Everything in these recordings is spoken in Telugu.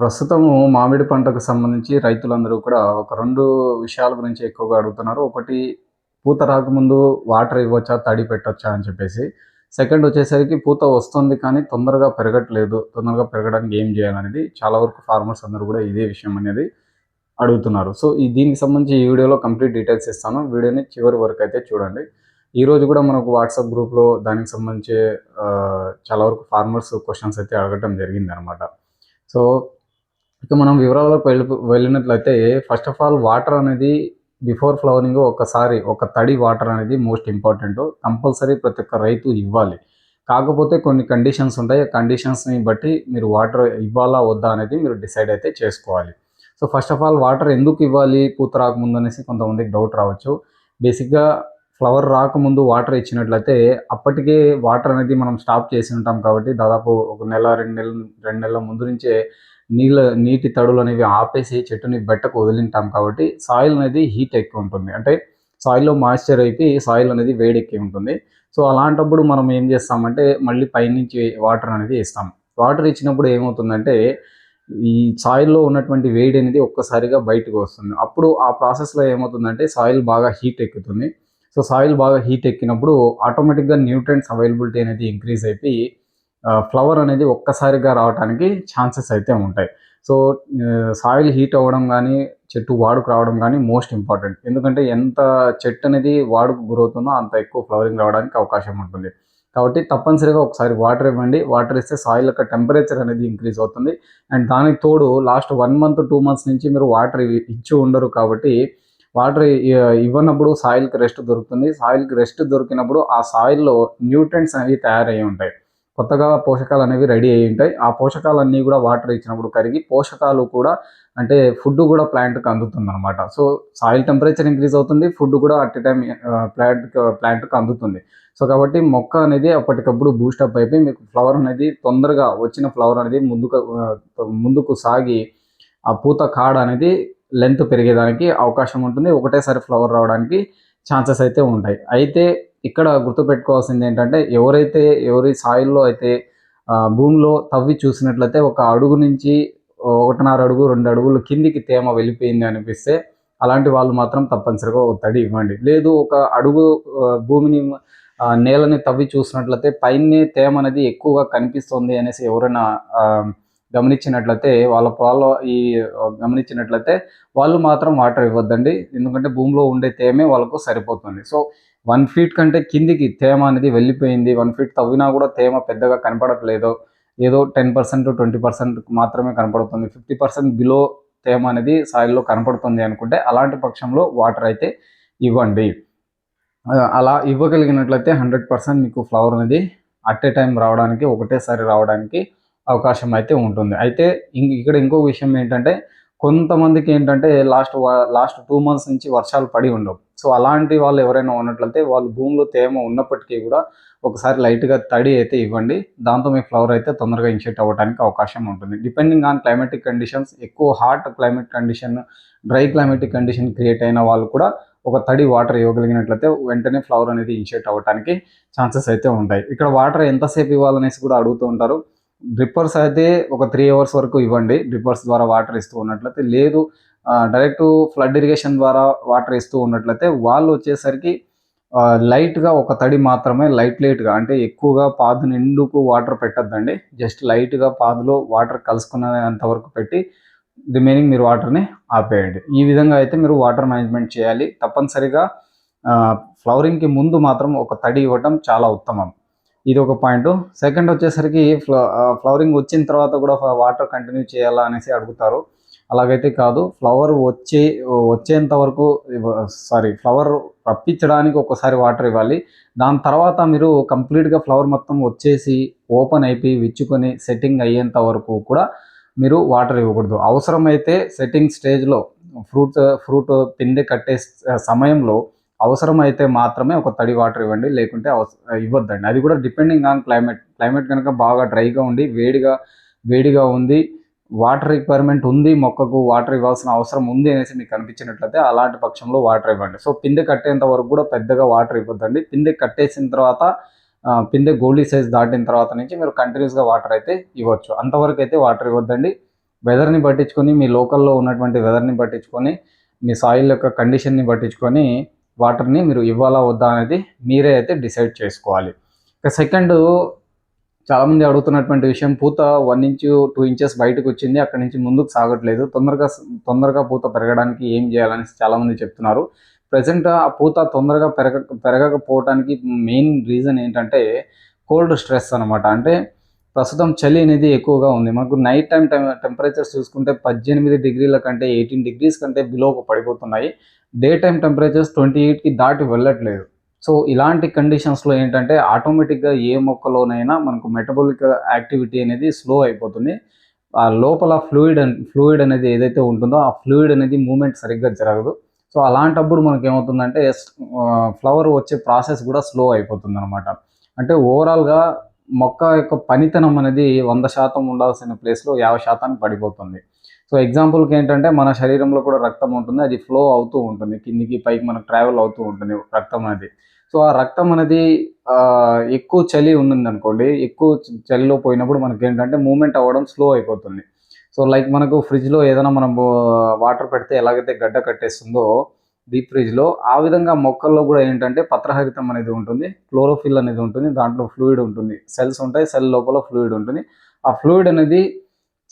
ప్రస్తుతము మామిడి పంటకు సంబంధించి రైతులందరూ కూడా ఒక రెండు విషయాల గురించి ఎక్కువగా అడుగుతున్నారు. ఒకటి పూత రాకముందు వాటర్ ఇవ్వచ్చా తడి పెట్టొచ్చా అని చెప్పేసి. సెకండ్ వచ్చేసరికి పూత వస్తుంది కానీ తొందరగా పెరగట్లేదు. తొందరగా పెరగడానికి ఏం చేయాలనేది చాలా వరకు ఫార్మర్స్ అందరూ కూడా ఇదే విషయం అనేది అడుగుతున్నారు. సో ఈ దీనికి సంబంధించి ఈ వీడియోలో కంప్లీట్ డీటెయిల్స్ ఇస్తాను. వీడియోని చివరి వరకు అయితే చూడండి. ఈ రోజు కూడా మనకు వాట్సాప్ గ్రూప్లో దానికి సంబంధించి చాలా వరకు ఫార్మర్స్ క్వశ్చన్స్ అయితే అడగటం జరిగింది అనమాట సో ఇక మనం వివరాల్లోకి వెళ్ళి వెళ్ళినట్లయితే ఫస్ట్ ఆఫ్ ఆల్ వాటర్ అనేది బిఫోర్ ఫ్లవరింగ్ ఒకసారి ఒక తడి వాటర్ అనేది మోస్ట్ ఇంపార్టెంట్ కంపల్సరీ ప్రతి ఒక్క రైతు ఇవ్వాలి. కాకపోతే కొన్ని కండిషన్స్ ఉంటాయి. ఆ కండిషన్స్ని బట్టి మీరు వాటర్ ఇవ్వాలా వద్దా అనేది మీరు డిసైడ్ అయితే చేసుకోవాలి. So first of all water ఎందుకు ఇవ్వాలి? పూత రాకముందు అనేసి కొంతమందికి డౌట్ రావచ్చు. బేసిక్గా ఫ్లవర్ రాకముందు వాటర్ ఇచ్చినట్లయితే అప్పటికే వాటర్ అనేది మనం స్టాప్ చేసి ఉంటాం కాబట్టి దాదాపు ఒక నెల రెండు నెలలు రెండు నెలల ముందు నుంచే నీళ్ళ నీటి తడులు అనేవి ఆపేసి చెట్టుని బెట్టకు వదిలింటాం కాబట్టి సాయిల్ అనేది హీట్ ఎక్కువ ఉంటుంది. అంటే సాయిల్లో మాయిశ్చర్ అయిపోయి సాయిల్ అనేది వేడెక్కి ఉంటుంది. సో అలాంటప్పుడు మనం ఏం చేస్తామంటే మళ్ళీ పైనుంచి వాటర్ అనేది ఇస్తాం వాటర్ ఇచ్చినప్పుడు ఏమవుతుందంటే ఈ సాయిల్లో ఉన్నటువంటి వేడి అనేది ఒక్కసారిగా బయటకు వస్తుంది. అప్పుడు ఆ ప్రాసెస్లో ఏమవుతుందంటే సాయిల్ బాగా హీట్ ఎక్కుతుంది. సో సాయిల్ బాగా హీట్ ఎక్కినప్పుడు ఆటోమేటిక్గా న్యూట్రెంట్స్ అవైలబిలిటీ అనేది ఇంక్రీజ్ అయిపోయి ఫ్లవర్ అనేది ఒక్కసారిగా రావడానికి ఛాన్సెస్ అయితే ఉంటాయి. సో సాయిల్ హీట్ అవ్వడం కానీ చెట్టు వాడుకు రావడం కానీ మోస్ట్ ఇంపార్టెంట్. ఎందుకంటే ఎంత చెట్టు అనేది వాడుకు గురవుతుందో అంత ఎక్కువ ఫ్లవరింగ్ రావడానికి అవకాశం ఉంటుంది. కాబట్టి తప్పనిసరిగా ఒకసారి వాటర్ ఇవ్వండి. వాటర్ ఇస్తే సాయిల్ యొక్క టెంపరేచర్ అనేది ఇంక్రీజ్ అవుతుంది. అండ్ దానికి తోడు last one month two months నుంచి మీరు వాటర్ ఇచ్చి ఉండరు కాబట్టి వాటర్ ఇవ్వనప్పుడు సాయిల్కి రెస్ట్ దొరుకుతుంది. సాయిల్కి రెస్ట్ దొరికినప్పుడు ఆ సాయిల్లో న్యూట్రెంట్స్ అనేవి తయారయ్యి ఉంటాయి. కొత్తగా పోషకాలు అనేవి రెడీ అయ్యి ఉంటాయి. ఆ పోషకాలన్నీ కూడా వాటర్ ఇచ్చినప్పుడు కరిగి పోషకాలు కూడా అంటే ఫుడ్ కూడా ప్లాంట్కి అందుతుంది అనమాట సో సాయిల్ టెంపరేచర్ ఇంక్రీజ్ అవుతుంది ఫుడ్ కూడా అట్ టైం ప్లాంట్ ప్లాంట్కి అందుతుంది. సో కాబట్టి మొక్క అనేది అప్పటికప్పుడు బూస్టప్ అయిపోయి మీకు ఫ్లవర్ అనేది తొందరగా వచ్చిన ఫ్లవర్ అనేది ముందుకు ముందుకు సాగి ఆ పూత కాడ అనేది లెంత్ పెరిగేదానికి అవకాశం ఉంటుంది. ఒకటేసారి ఫ్లవర్ రావడానికి ఛాన్సెస్ అయితే ఉంటాయి. అయితే ఇక్కడ గుర్తుపెట్టుకోవాల్సింది ఏంటంటే ఎవరైతే ఎవరి సాయిల్లో అయితే భూమిలో తవ్వి చూసినట్లయితే ఒక అడుగు నుంచి ఒకటిన్నర అడుగు రెండు అడుగులు కిందికి తేమ వెళ్ళిపోయింది అనిపిస్తే అలాంటి వాళ్ళు మాత్రం తప్పనిసరిగా ఒక ఇవ్వండి. లేదు ఒక అడుగు భూమిని నేలని తవ్వి చూసినట్లయితే పైనే తేమ అనేది ఎక్కువగా కనిపిస్తుంది అనేసి ఎవరైనా గమనించినట్లయితే వాళ్ళ పొలాల్లో ఈ గమనించినట్లయితే వాళ్ళు మాత్రం వాటర్ ఇవ్వద్దండి. ఎందుకంటే భూమిలో ఉండే తేమే వాళ్ళకు సరిపోతుంది. సో వన్ ఫీట్ కంటే కిందికి తేమ అనేది వెళ్ళిపోయింది. వన్ ఫీట్ తవ్వినా కూడా తేమ పెద్దగా కనపడట్లేదు. ఏదో టెన్ పర్సెంట్ ట్వంటీ పర్సెంట్ మాత్రమే కనపడుతుంది. ఫిఫ్టీ పర్సెంట్ బిలో తేమ అనేది సాయిల్లో కనపడుతుంది అనుకుంటే అలాంటి పక్షంలో వాటర్ అయితే ఇవ్వండి. అలా ఇవ్వగలిగినట్లయితే హండ్రెడ్ పర్సెంట్ మీకు ఫ్లవర్ అనేది అట్ ఏ టైం రావడానికి ఒకటేసారి రావడానికి అవకాశం అయితే ఉంటుంది. అయితే ఇక్కడ ఇంకో విషయం ఏంటంటే కొంతమందికి ఏంటంటే లాస్ట్ లాస్ట్ టూ మంత్స్ నుంచి వర్షాలు పడి ఉండవు. సో అలాంటి వాళ్ళు ఎవరైనా ఉన్నట్లయితే వాళ్ళు భూమిలో తేమ ఉన్నప్పటికీ కూడా ఒకసారి లైట్గా తడి అయితే ఇవ్వండి. దాంతో మీ ఫ్లవర్ అయితే తొందరగా ఇన్షెట్ అవ్వడానికి అవకాశం ఉంటుంది. డిపెండింగ్ ఆన్ క్లైమేటిక్ కండిషన్స్ ఎక్కువ hot climate condition dry climatic condition create అయిన వాళ్ళు కూడా ఒక తడి వాటర్ ఇవ్వగలిగినట్లయితే వెంటనే ఫ్లవర్ అనేది ఇన్షెట్ అవ్వడానికి ఛాన్సెస్ అయితే ఉంటాయి. ఇక్కడ వాటర్ ఎంతసేపు ఇవ్వాలనేసి కూడా అడుగుతూ ఉంటారు. డ్రిప్పర్స్ అయితే ఒక త్రీ అవర్స్ వరకు ఇవ్వండి. డ్రిప్పర్స్ ద్వారా వాటర్ ఇస్తూ ఉన్నట్లయితే లేదు డైరెక్ట్ ఫ్లడ్ ఇరిగేషన్ ద్వారా వాటర్ ఇస్తూ ఉన్నట్లయితే వాళ్ళు వచ్చేసరికి లైట్గా ఒక తడి మాత్రమే లైట్ లైట్గా అంటే ఎక్కువగా పాదు నిండుకు వాటర్ పెట్టద్దండి. జస్ట్ లైట్గా పాదులో వాటర్ కలుసుకునేంత వరకు పెట్టి రిమైనింగ్ మీరు వాటర్ని ఆపేయండి. ఈ విధంగా అయితే మీరు వాటర్ మేనేజ్మెంట్ చేయాలి. తప్పనిసరిగా ఫ్లవరింగ్కి ముందు మాత్రం ఒక తడి ఇవ్వటం చాలా ఉత్తమం. ఇది ఒక పాయింట్. సెకండ్ వచ్చేసరికి ఫ్ల ఫ్లవరింగ్ వచ్చిన తర్వాత కూడా వాటర్ కంటిన్యూ చేయాలా అనేసి అడుగుతారు. అలాగైతే కాదు ఫ్లవర్ వచ్చే వచ్చేంత వరకు సారీ ఫ్లవర్ రప్పించడానికి ఒకసారి వాటర్ ఇవ్వాలి. దాని తర్వాత మీరు కంప్లీట్గా ఫ్లవర్ మొత్తం వచ్చేసి ఓపెన్ అయిపోయి విచ్చుకొని సెట్టింగ్ అయ్యేంత వరకు కూడా మీరు వాటర్ ఇవ్వకూడదు. అవసరమైతే సెట్టింగ్ స్టేజ్లో ఫ్రూట్ ఫ్రూట్ పిందె కట్టే సమయంలో అవసరమైతే మాత్రమే ఒక తడి వాటర్ ఇవ్వండి లేకుంటే ఇవ్వద్దండి. అది కూడా డిపెండింగ్ ఆన్ క్లైమేట్. క్లైమేట్ కనుక బాగా డ్రైగా ఉండి వేడిగా వేడిగా ఉంది వాటర్ రిక్వైర్మెంట్ ఉంది మొక్కకు వాటర్ ఇవ్వాల్సిన అవసరం ఉంది అనేసి మీకు అనిపించినట్లయితే అలాంటి పక్షంలో వాటర్ ఇవ్వండి. సో పిందె కట్టేంత వరకు కూడా పెద్దగా వాటర్ ఇవ్వద్దండి. పిందె కట్టేసిన తర్వాత పిందె గోల్డీ సైజ్ దాటిన తర్వాత నుంచి మీరు కంటిన్యూస్గా వాటర్ అయితే ఇవ్వచ్చు. అంతవరకు అయితే వాటర్ ఇవ్వద్దండి. వెదర్ని పట్టించుకొని మీ లోకల్లో ఉన్నటువంటి వెదర్ని పట్టించుకొని మీ సాయిల్ యొక్క కండిషన్ని పట్టించుకొని వాటర్ని మీరు ఇవ్వాలా వద్దా అనేది మీరే అయితే డిసైడ్ చేసుకోవాలి. ఇక సెకండ్ చాలామంది అడుగుతున్నటువంటి విషయం పూత వన్ ఇంచ్ టూ ఇంచెస్ బయటకు వచ్చింది అక్కడి నుంచి ముందుకు సాగట్లేదు. తొందరగా తొందరగా పూత పెరగడానికి ఏం చేయాలని చాలామంది చెప్తున్నారు. ప్రజెంట్ ఆ పూత తొందరగా పెరగ పెరగకపోవడానికి మెయిన్ రీజన్ ఏంటంటే కోల్డ్ స్ట్రెస్ అనమాట అంటే ప్రస్తుతం చలి అనేది ఎక్కువగా ఉంది. మనకు నైట్ టైం టెంపరేచర్స్ చూసుకుంటే పద్దెనిమిది డిగ్రీల కంటే ఎయిటీన్ డిగ్రీస్ కంటే బిలోకి పడిపోతున్నాయి. డే టైం టెంపరేచర్స్ ట్వంటీ ఎయిట్కి దాటి వెళ్ళట్లేదు. సో ఇలాంటి కండిషన్స్లో ఏంటంటే ఆటోమేటిక్గా ఏ మొక్కలోనైనా మనకు మెటబాలిక్ యాక్టివిటీ అనేది స్లో అయిపోతుంది. ఆ లోపల ఫ్లూయిడ్ ఫ్లూయిడ్ అనేది ఏదైతే ఉంటుందో ఆ ఫ్లూయిడ్ అనేది మూమెంట్ సరిగ్గా జరగదు. సో అలాంటప్పుడు మనకి ఏమవుతుందంటే ఫ్లవర్ వచ్చే ప్రాసెస్ కూడా స్లో అయిపోతుంది అనమాట అంటే ఓవరాల్గా మొక్క యొక్క పనితనం అనేది వంద శాతం ఉండాల్సిన ప్లేస్లో యాభై శాతానికి పడిపోతుంది. సో ఎగ్జాంపుల్కి ఏంటంటే మన శరీరంలో కూడా రక్తం ఉంటుంది అది ఫ్లో అవుతూ ఉంటుంది. కిందికి పైకి మనకు ట్రావెల్ అవుతూ ఉంటుంది రక్తం అనేది. సో ఆ రక్తం అనేది ఎక్కువ చలి ఉన్నది అనుకోండి ఎక్కువ చలిలో పోయినప్పుడు మనకి ఏంటంటే మూమెంట్ అవ్వడం స్లో అయిపోతుంది. సో లైక్ మనకు ఫ్రిడ్జ్లో ఏదైనా మనం వాటర్ పెడితే ఎలాగైతే గడ్డ కట్టేస్తుందో డీప్ ఫ్రిడ్జ్లో ఆ విధంగా మొక్కల్లో కూడా ఏంటంటే పత్రహరితం అనేది ఉంటుంది క్లోరోఫిల్ అనేది ఉంటుంది దాంట్లో ఫ్లూయిడ్ ఉంటుంది. సెల్స్ ఉంటాయి సెల్ లోపల ఫ్లూయిడ్ ఉంటుంది. ఆ ఫ్లూయిడ్ అనేది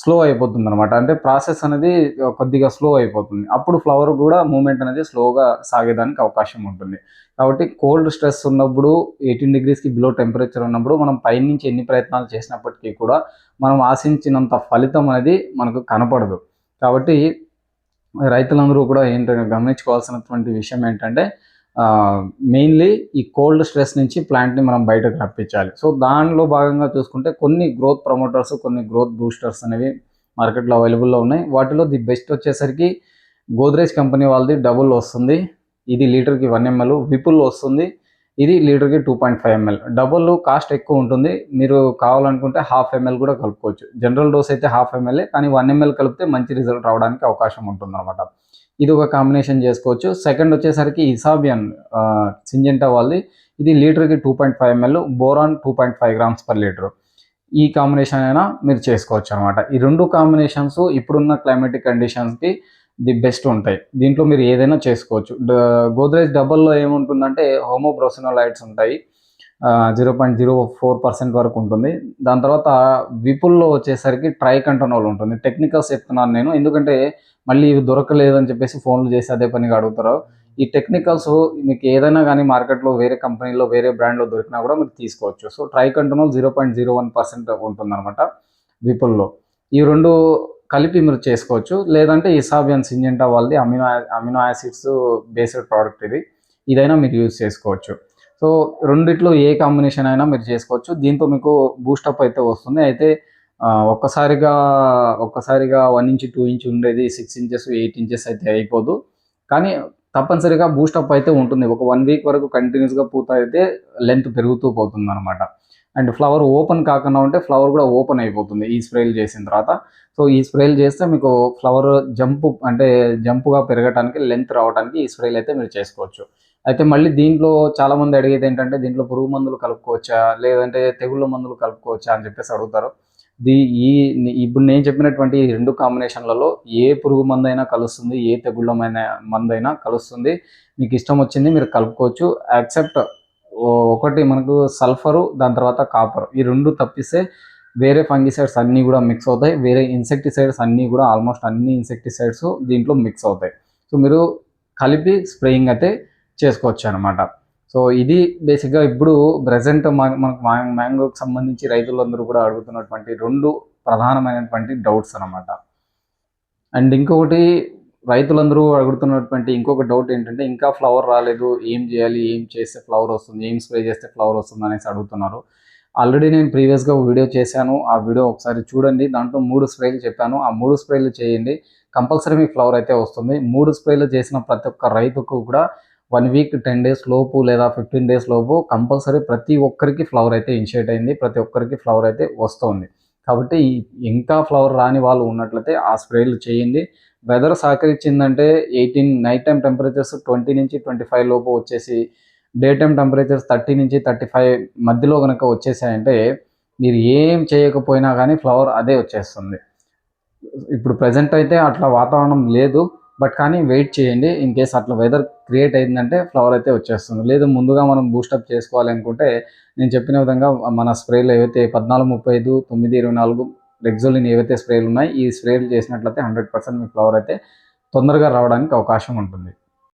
స్లో అయిపోతుంది అనమాట అంటే ప్రాసెస్ అనేది కొద్దిగా స్లో అయిపోతుంది. అప్పుడు ఫ్లవర్ కూడా మూమెంట్ అనేది స్లోగా సాగేదానికి అవకాశం ఉంటుంది. కాబట్టి కోల్డ్ స్ట్రెస్ ఉన్నప్పుడు ఎయిటీన్ డిగ్రీస్కి బిలో టెంపరేచర్ ఉన్నప్పుడు మనం పైనుంచి ఎన్ని ప్రయత్నాలు చేసినప్పటికీ కూడా మనం ఆశించినంత ఫలితం అనేది మనకు కనపడదు. కాబట్టి రైతులందరూ కూడా ఏంటంటే గమనించుకోవాల్సినటువంటి విషయం ఏంటంటే మెయిన్లీ ఈ కోల్డ్ స్ట్రెస్ నుంచి ప్లాంట్ని మనం బయటకు రప్పించాలి. సో దానిలో భాగంగా చూసుకుంటే కొన్ని గ్రోత్ ప్రమోటర్స్ కొన్ని గ్రోత్ బూస్టర్స్ అనేవి మార్కెట్లో అవైలబుల్లో ఉన్నాయి. వాటిలో ది బెస్ట్ వచ్చేసరికి గోద్రేజ్ కంపెనీ వాళ్ళది డబుల్ వస్తుంది. ఇది లీటర్కి వన్ ఎంఎల్ విపుల్ వస్తుంది. ఇది లీటర్కి two point five ML double cost ఎక్కువ ఉంటుంది. మీరు కావాలనుకుంటే హాఫ్ ఎంఎల్ కూడా కలుపుకోవచ్చు. జనరల్ డోస్ అయితే హాఫ్ ఎంఎల్ఏ కానీ వన్ ఎంఎల్ కలిపితే మంచి రిజల్ట్ రావడానికి అవకాశం ఉంటుంది అనమాట ఇది ఒక కాంబినేషన్ చేసుకోవచ్చు. సెకండ్ వచ్చేసరికి ఇసాబియన్ సింజెంటా వాళ్ళది. ఇది లీటర్కి two point five ML boron two point five grams per litre ఈ కాంబినేషన్ అయినా మీరు చేసుకోవచ్చు అనమాట ఈ రెండు కాంబినేషన్స్ ఇప్పుడున్న క్లైమేటిక్ కండిషన్స్కి ది బెస్ట్ ఉంటాయి. దీంట్లో మీరు ఏదైనా చేసుకోవచ్చు. గోద్రేజ్ డబల్లో ఏముంటుందంటే హోమోబ్రోసినోలైట్స్ ఉంటాయి. Zero point zero four percent వరకు ఉంటుంది. దాని తర్వాత విపుల్లో వచ్చేసరికి ట్రై కంటనోల్ ఉంటుంది. టెక్నికల్స్ చెప్తున్నాను నేను. ఎందుకంటే మళ్ళీ ఇవి దొరకలేదు అని చెప్పేసి ఫోన్లు చేసి అదే పనిగా అడుగుతారు. ఈ టెక్నికల్స్ మీకు ఏదైనా కానీ మార్కెట్లో వేరే కంపెనీలో వేరే బ్రాండ్లో దొరికినా కూడా మీరు తీసుకోవచ్చు. So triacontanol zero point zero one percent ఉంటుంది అనమాట విపుల్లో. ఈ రెండు కలిపి మీరు చేసుకోవచ్చు. లేదంటే ఇసాబియన్ సింజెంటా వాళ్ళది amino amino acids based product ఇది. ఇదైనా మీరు యూజ్ చేసుకోవచ్చు. సో రెండిట్లో ఏ కాంబినేషన్ అయినా మీరు చేసుకోవచ్చు. దీంతో మీకు బూస్టప్ అయితే వస్తుంది. అయితే ఒక్కసారిగా ఒక్కసారిగా వన్ ఇంచ్ టూ ఇంచ్ ఉండేది సిక్స్ ఇంచెస్ ఎయిట్ ఇంచెస్ అయితే అయిపోదు. కానీ తప్పనిసరిగా బూస్టప్ అయితే ఉంటుంది. ఒక వన్ వీక్ వరకు కంటిన్యూస్గా పూత అయితే లెంత్ పెరుగుతూ పోతుంది అనమాట అండ్ ఫ్లవర్ ఓపెన్ కాకుండా ఉంటే ఫ్లవర్ కూడా ఓపెన్ అయిపోతుంది ఈ స్ప్రేలు చేసిన తర్వాత. సో ఈ స్ప్రేలు చేస్తే మీకు ఫ్లవర్ జంపు అంటే జంపుగా పెరగడానికి లెంత్ రావడానికి ఈ స్ప్రేలు అయితే మీరు చేసుకోవచ్చు. అయితే మళ్ళీ దీంట్లో చాలామంది అడిగేది ఏంటంటే దీంట్లో పురుగు మందులు కలుపుకోవచ్చా? లేదంటే తెగుళ్ళ మందులు కలుపుకోవచ్చా? అని చెప్పేసి అడుగుతారు. దీ ఈ ఇప్పుడు నేను చెప్పినటువంటి రెండు కాంబినేషన్లలో ఏ పురుగు మందైనా కలుస్తుంది ఏ తెగుళ్ళమైన మందైనా కలుస్తుంది. మీకు ఇష్టం వచ్చింది మీరు కలుపుకోవచ్చు. యాక్సెప్ట్ ఒకటి మనకు సల్ఫరు దాని తర్వాత కాపర్. ఈ రెండు తప్పిస్తే వేరే ఫంగిసైడ్స్ అన్నీ కూడా మిక్స్ అవుతాయి. వేరే ఇన్సెక్టిసైడ్స్ అన్నీ కూడా ఆల్మోస్ట్ అన్ని ఇన్సెక్టిసైడ్స్ దీంట్లో మిక్స్ అవుతాయి. సో మీరు కలిపి స్ప్రేయింగ్ అయితే చేసుకోవచ్చు అనమాట సో ఇది బేసిక్గా ఇప్పుడు ప్రజెంట్ మనకు మ్యాంగోకి సంబంధించి రైతులందరూ కూడా అడుగుతున్నటువంటి రెండు ప్రధానమైనటువంటి డౌట్స్ అనమాట అండ్ ఇంకొకటి రైతులందరూ అడుగుతున్నటువంటి ఇంకొక డౌట్ ఏంటంటే ఇంకా ఫ్లవర్ రాలేదు ఏం చేయాలి ఏం చేస్తే ఫ్లవర్ వస్తుంది ఏం స్ప్రే చేస్తే ఫ్లవర్ వస్తుంది అనేసి అడుగుతున్నారు. ఆల్రెడీ నేను ప్రీవియస్గా వీడియో చేశాను ఆ వీడియో ఒకసారి చూడండి. దాంట్లో మూడు స్ప్రేలు చెప్పాను. ఆ మూడు స్ప్రేలు చేయండి. కంపల్సరీ మీకు ఫ్లవర్ అయితే వస్తుంది. మూడు స్ప్రేలు చేసిన ప్రతి ఒక్క రైతుకు కూడా వన్ వీక్ టెన్ డేస్ లోపు లేదా ఫిఫ్టీన్ డేస్ లోపు కంపల్సరీ ప్రతి ఒక్కరికి ఫ్లవర్ అయితే ఇనిషియేట్ అయింది ప్రతి ఒక్కరికి ఫ్లవర్ అయితే వస్తుంది. కాబట్టి ఇంకా ఫ్లవర్ రాని వాళ్ళు ఉన్నట్లయితే ఆ స్ప్రేలు చేయండి. Weather సహకరించిందంటే eighteen night time temperatures twenty నుంచి ట్వంటీ ఫైవ్ లోపు వచ్చేసి డే టైం టెంపరేచర్స్ థర్టీ నుంచి థర్టీ ఫైవ్ మధ్యలో కనుక వచ్చేసాయంటే మీరు ఏం చేయకపోయినా కానీ ఫ్లవర్ అదే వచ్చేస్తుంది. ఇప్పుడు ప్రజెంట్ అయితే అట్లా వాతావరణం లేదు. బట్ కానీ వెయిట్ చేయండి. ఇన్ కేస్ అట్లా వెదర్ క్రియేట్ అయిందంటే ఫ్లవర్ అయితే వచ్చేస్తుంది. లేదు ముందుగా మనం బూస్టప్ చేసుకోవాలి అనుకుంటే నేను చెప్పిన విధంగా మన స్ప్రేలు ఏవైతే పద్నాలుగు ముప్పై ఐదు తొమ్మిది ఇరవై నాలుగు రెగ్జోలిన్ ఏవైతే స్ప్రేలు ఉన్నాయి ఈ స్ప్రేలు చేసినట్లయితే హండ్రెడ్ పర్సెంట్ మీ ఫ్లవర్ అయితే తొందరగా రావడానికి అవకాశం ఉంటుంది.